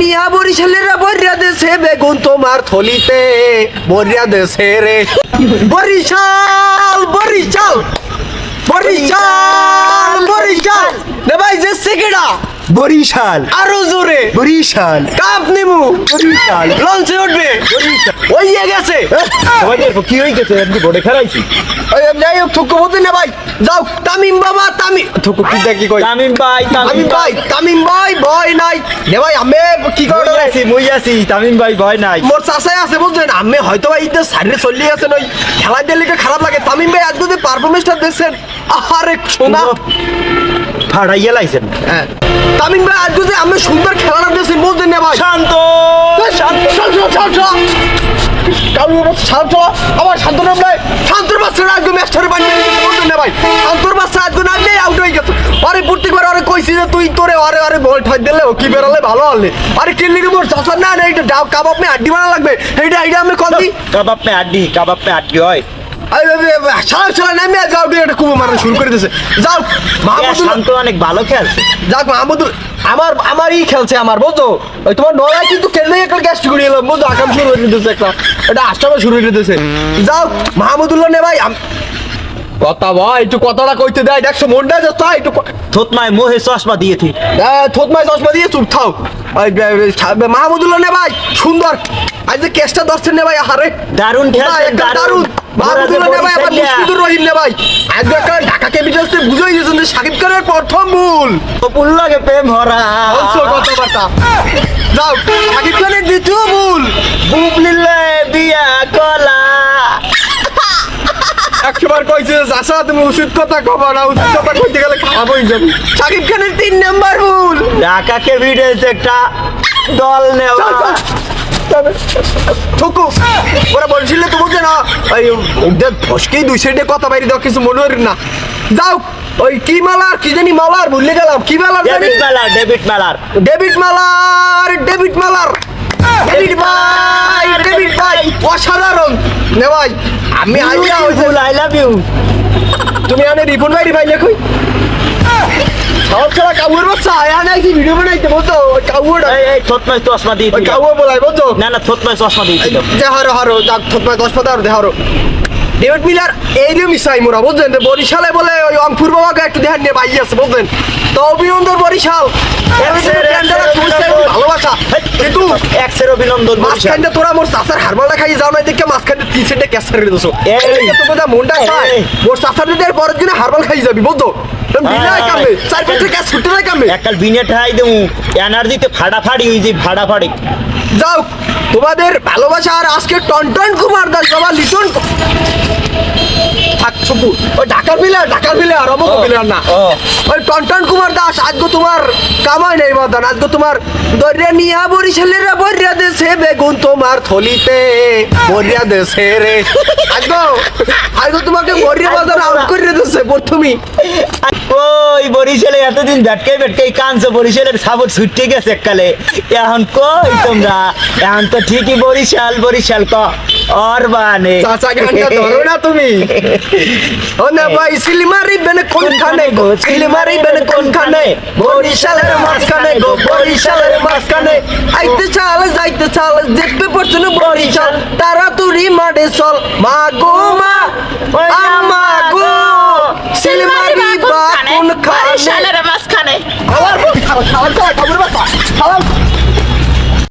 নিয়া বরিশালের বরিয়া দেশে বেগুন তোমার থলিতে, বরিয়া দেশে রে। বরিশাল বরিশাল বরিশাল বরিশাল। নে ভাই, যে সেকেডা বরিশাল। আরও জোরে। বরিশাল। কাপ নিমু বরিশাল। লঞ্চে উঠবে। ওই গেছে। কি হয়ে গেছে এমনি বোর্ডে খেলাইছি? যাই হোক থুকু বলতে না ভাই। যাও। তামিম বাবা তামিম থুকু কি দেখি কই? তামিম ভাই তামিম ভাই। তামিম ভাই ভয় নাই। নে ভাই আমি কি করে আছি মুই আছি তামিম ভাই ভয় নাই। মোর চাষাই আছে বুঝলেন? আমি হয়তো বা ঈদের সাইডে চলিয়ে আছেন ওই খেলা দিলে খারাপ লাগে। তামিম ভাই আজকে যে পারফরমেন্সটা দেখছেন আরে সোনা। ফাড়াইয়া লাইছেন। হ্যাঁ। তামিম ভাই আজকে যে আমি সুন্দর খেলাটা দেখছেন বুঝলেন না ভাই। শান্ত! শান্ত শান্ত শান্ত শান্ত আমার শান্ত নাম নাই শান্তর বাচ্চারা আজকে ম্যাচটারে বানিয়ে দিয়েছে বুঝলেন না ভাই। শান্তর বাচ্চা আজকে না আউট হয়ে গেছে। আরে প্রত্যেকবার আরে কইছি যে তুই তোরে আরে আরে বল ঠাক দিলে ও কি বেরোলে ভালো হলে আরে কিল্লি কে মোর চাষা না না এটা ডাব কাবাব মে আড্ডি বানা লাগবে। এইটা এইটা আমি কল দিই। কাবাব পে আড্ডি কাবাব পে আড্ডি হয়। সারা সারা নামে যাও এটা কুমো মারা শুরু করে দিয়েছে যাও এ, মাহমুদুল শান্ত অনেক ভালো খেলছে। যাক মাহমুদুল আমার আমারই খেলছে আমার বুঝছ? ওই তোমার নড়াই কিন্তু খেললেই একটা গ্যাস করে এলো বুঝছ? আকাম শুরু দিতেছে একটা এটা শুরু দিতেছে। যাও মাহমুদুল্লাহ নে ভাই কথা ভাই একটু কথাটা কইতে দেয় দেখছ মনটা যাচ্ছে তাই একটু ক- থোতমায় মোহে চশমা দিয়েছি এ, থোতমায় চশমা দিয়ে চুপ থাও। ওই, এ, এ, ছা- মাহমুদুল্লাহ নে ভাই সুন্দর। আজ যে কেসটা ধরছেন নে ভাই আরে দারুণ খেলছে, দারুণ। ঢাকা ক্যাপিটালসে বুঝাই দিয়েছেন যে সাকিব খানের প্রথম ভুল। কপুল লাগে প্রেম হরা। কথাবার্তা। যাও সাকিব খানের দ্বিতীয় ভুল। বিয়া কলা। একবার কইছে চাষা তুমি উচিত কথা কবা না উচিত কথা কইতে গেলে খারাপ হয়ে যাবে। সাকিব খানের তিন নাম্বার ভুল। ঢাকাকে ভিড়েছে একটা দল নেওয়া। থুকু ওরা বলছিল তোমাকে না ওই ওদের ধসকেই দুই সাইডে কথা বাইরে দাও কিছু মনে হল না। যাও ওই কি মালার কি জানি মালার ভুলে গেলাম। কি মালার জানি? ডেভিড মেলার ডেভিড মেলার। ডেভিড মালার ডেভিড মালার। ডেভিড ভাই ডেভিড ভাই অসাধারণ। নে ভাই আমি আইয়া ওই যে- আই লাভ ইউ তুমি আনে রিপন ভাই রিভাই লেখই। সব ছাড়া কাউর বাচ্চা আয়া নাই কি ভিডিও বানাইতে বলতো কাউর এই থতমায় চশমা দিয়ে কাউর বলাই বলতো না না থতমায় চশমা দিয়ে দিল হারো হারো যাক দেহারো ডেভিড মিলার এই যে মিসাই মোরা বুঝলেন? বরিশালে বলে ওই অঙ্কুর বাবাকে একটু দেখান নিয়ে বাইয়ে আছে বুঝলেন? তো অভিনন্দন বরিশাল। ভালোবাসা। কিন্তু এক্সের অভিনন্দন মাঝখানটা তোরা মোর চাচার হারমালটা খাই যাও না দেখে মাঝখানটা তিন সেটে ক্যাশ ছেড়ে দিছো। এই। এই তো যা মনটা এই। মোর চাচার যদি আর পরের দিনে হারমাল খাই যাবি এই। কামে চার পাঁচটা ক্যাশ ছুটে নাই কামে একাল বিনে ঠাই দেবো এনার্জিতে ফাড়াফাড়ি ওই যে ফাড়াফাড়ি যাও তোমাদের ভালোবাসা আর আজকে টনটন কুমার দাস বাবা লিটন থাক ওই ঢাকার প্লেয়ার ঢাকার প্লেয়ার অমক প্লেয়ার না। ওই টনটন কুমার দাস আজকে তোমার কামাই নেই আজকে তোমার দরিয়া নিয়া বরিশালের বরিয়া দেশে বেগুন তোমার থলিতে বরিয়া দেশে রে। আজকে আজকে তোমাকে বরিয়া বাজার আউট করে দিয়েছে প্রথমেই। ওই বরিশালে এতদিন ব্যাটকাই ব্যাটকাই কানছে বরিশালের সাবর ছুটতে গেছে এককালে। এখন কই তোমরা? এখন তো ঠিকই বরিশাল বরিশাল ক। আর বানে। চাচা গানটা ধরো না তুমি। ও না ভাই সিলিমারি বেন কোনখানে গো? সিলিমারি বেন কোনখানে? বরিশালের মাঝখানে গো বরিশালের মাঝখানে। আইতে চাল যাইতে চাল দেখতে পড়ছে না বরিশাল। তারা তুরি মাঠে চল। মা গো মা